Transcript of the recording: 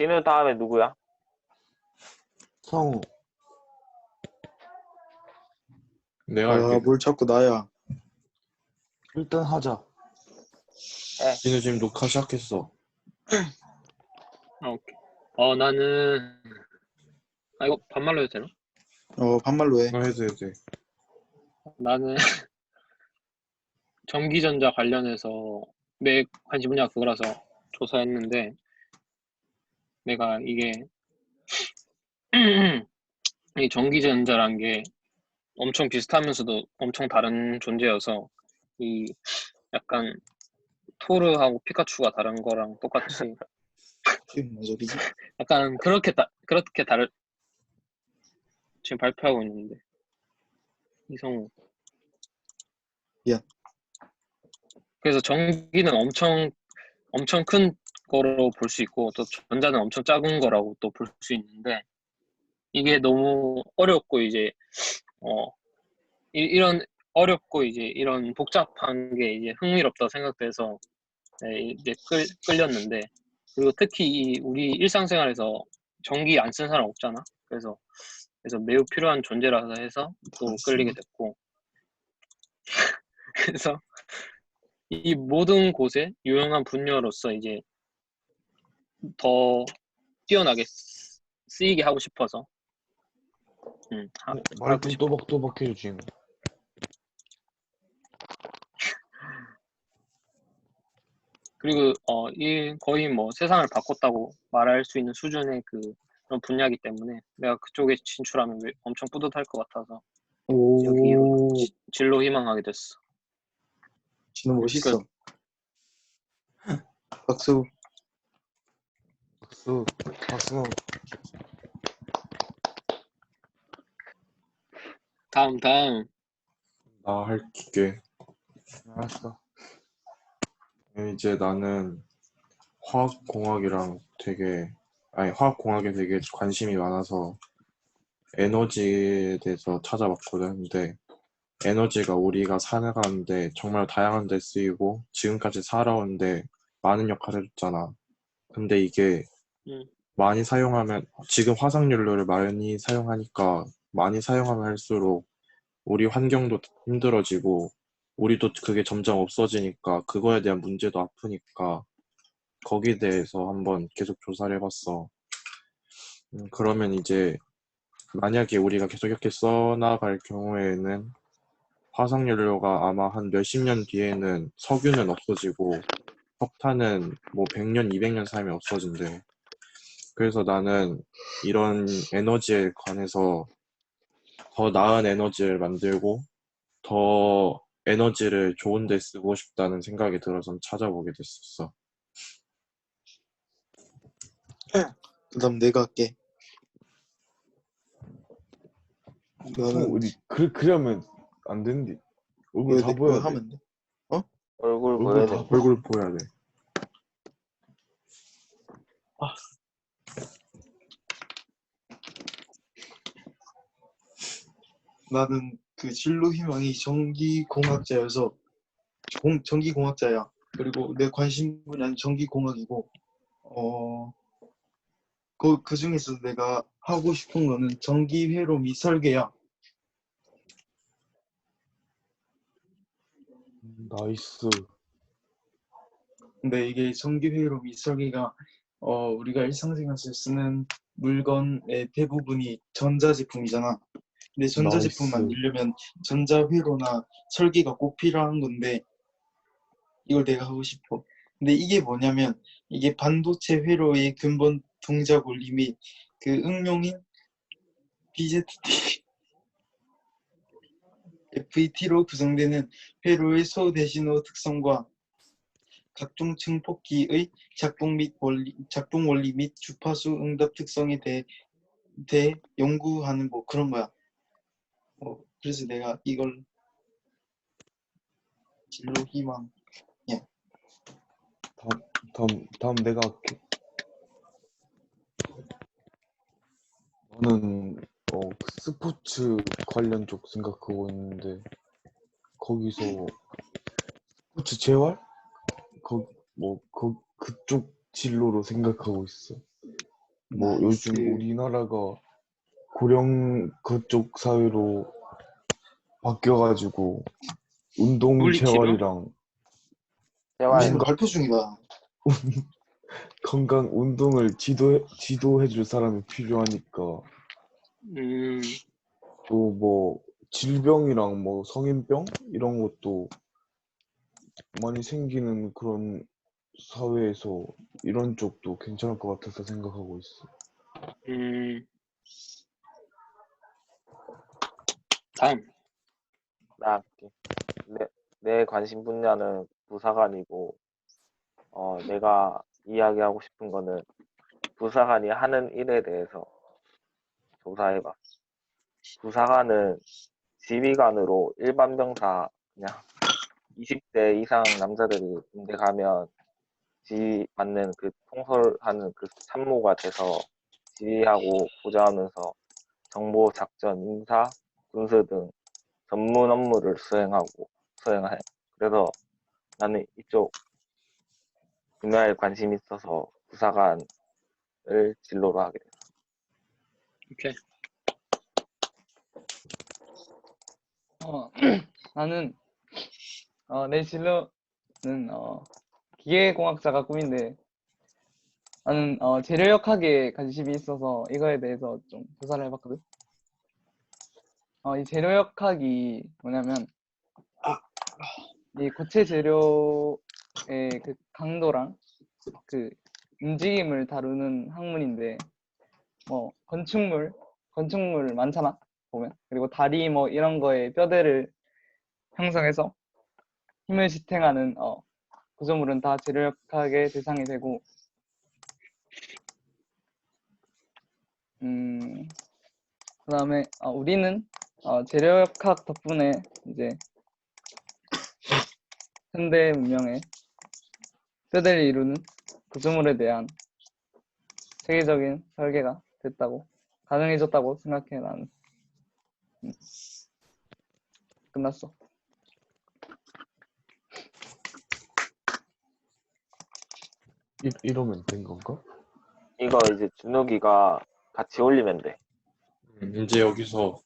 진우 다음에 누구야? 성우. 내가 아, 할게. 뭘 자꾸 나야. 일단 하자. 진우 지금 녹화 시작했어. 아, 오케이. 어, 나는, 아, 이거 반말로 해도 되나? 어, 반말로 해. 이거 해도 해도 돼. 나는 전기전자 관련해서 내 관심 분야가 그거라서 조사했는데 내가 이게 이 전기전자란 게 엄청 비슷하면서도 엄청 다른 존재여서 이 약간 토르하고 피카츄가 다른 거랑 똑같이? 약간 그렇게 다 그렇게 다를 지금 발표하고 있는데 이성우 미안. 그래서 전기는 엄청 엄청 큰 거로 볼 수 있고 또 전자는 엄청 작은 거라고 또 볼 수 있는데 이게 너무 어렵고 이제 어 이, 이런 어렵고 이제 이런 복잡한 게 이제 흥미롭다 생각돼서 네, 이제 끌, 끌렸는데 그리고 특히 이 우리 일상생활에서 전기 안 쓴 사람 없잖아. 그래서 그래서 매우 필요한 존재라서 해서 또 끌리게 됐고 그래서 이 모든 곳에 유용한 분야로서 이제 더 뛰어나게 쓰- 쓰이게 하고 싶어서 음, 하, 말좀 싶어. 또박또박 해줘 지금. 그리고 어, 이 거의 뭐 세상을 바꿨다고 말할 수 있는 수준의 그 그런 분야이기 때문에 내가 그쪽에 진출하면 왜- 엄청 뿌듯할 것 같아서 여기로 오, 지- 진로 희망하게 됐어. 진우 멋있어. 박수. 박수. 박수. 다음 다음 나 할게. 알았어. 이제 나는 화학공학이랑 되게 아니 화학공학에 되게 관심이 많아서 에너지에 대해서 찾아봤거든. 근데 에너지가 우리가 살아가는데 정말 다양한 데 쓰이고 지금까지 살아오는데 많은 역할을 해줬잖아. 근데 이게 음. 많이 사용하면 지금 화석 연료를 많이 사용하니까 많이 사용하면 할수록 우리 환경도 힘들어지고 우리도 그게 점점 없어지니까 그거에 대한 문제도 아프니까 거기에 대해서 한번 계속 조사를 해봤어. 음, 그러면 이제 만약에 우리가 계속 이렇게 써나갈 경우에는 화석연료가 아마 한 몇십 년 뒤에는 석유는 없어지고 석탄은 뭐 100년, 200년 사이면 없어진대. 그래서 나는 이런 에너지에 관해서 더 나은 에너지를 만들고 더 에너지를 좋은 데 쓰고 싶다는 생각이 들어서 찾아보게 됐었어. 그 다음 내가 할게. 성우 너는 어디 그 그러면 안 되는데. 얼굴 왜 다 내- 보여야 왜 돼. 하면 돼? 얼굴 얼굴 보여야 다 돼. 얼굴 보여야 돼. 나는 그 진로 희망이 전기공학자여서 공, 전기공학자야. 그리고 내 관심 분야는 전기공학이고 어, 그, 그 중에서 내가 하고 싶은 거는 전기회로 및 설계야. 나이스. 근데 이게 전기회로 및 설계가 어, 우리가 일상생활에서 쓰는 물건의 대부분이 전자제품이잖아. 근데 전자제품 나이스. 만들려면 전자회로나 설계가 꼭 필요한 건데 이걸 내가 하고 싶어. 근데 이게 뭐냐면 이게 반도체 회로의 근본 동작 원리 및그 응용인 BZT FET로 구성되는 회로의 소대신호 특성과 각종 증폭기의 작동 및 원리, 작동 원리 및 주파수 응답 특성에 대해, 대해 연구하는 뭐 그런 거야. 어, 그래서 내가 이걸 진로 희망 다음 다음 내가 할게. 나는 어 스포츠 관련 쪽 생각하고 있는데 거기서 스포츠 재활 거뭐그 그쪽 진로로 생각하고 있어. 뭐 요즘 나이스. 우리나라가 고령 그쪽 사회로 바뀌어가지고 운동 물리치료? 재활이랑 대화 지금 발표 중이다. 건강 운동을 지도해 지도해줄 사람이 필요하니까 음, 또 뭐 질병이랑 뭐 성인병 이런 것도 많이 생기는 그런 사회에서 이런 쪽도 괜찮을 것 같아서 생각하고 있어. 음. 다음. 나 할게. 내, 내 관심 분야는 부사관이고, 어, 내가 이야기하고 싶은 거는 부사관이 하는 일에 대해서 조사해봐. 부사관은 지휘관으로 일반 병사 그냥 20대 이상 남자들이 군대 가면 지휘 받는 그 통솔하는 그 참모가 돼서 지휘하고 보좌하면서 정보 작전, 인사, 군수 등 전문 업무를 수행하고 수행해. 그래서 나는 이쪽 분야에 관심이 있어서 부사관을 진로로 하게 됐어. 오케이. 어, 나는 어, 내 진로는 어, 기계공학자가 꿈인데 나는 어, 재료역학에 관심이 있어서 이거에 대해서 좀 조사를 해봤거든. 어, 이 재료역학이 뭐냐면 이 고체 재료의 그 강도랑 그 움직임을 다루는 학문인데 뭐 건축물 건축물 많잖아 보면. 그리고 다리 뭐 이런 거에 뼈대를 형성해서 힘을 지탱하는 어, 구조물은 다 재료역학의 대상이 되고. 음 그다음에 어, 우리는 어, 재료역학 덕분에 이제 현대 문명의 뼈대를 이루는 구조물에 대한 세계적인 설계가 됐다고 가능해졌다고 생각해 나는 음. 끝났어 이, 이러면 된 건가? 이거 이제 준욱이가 같이 올리면 돼. 음, 이제 여기서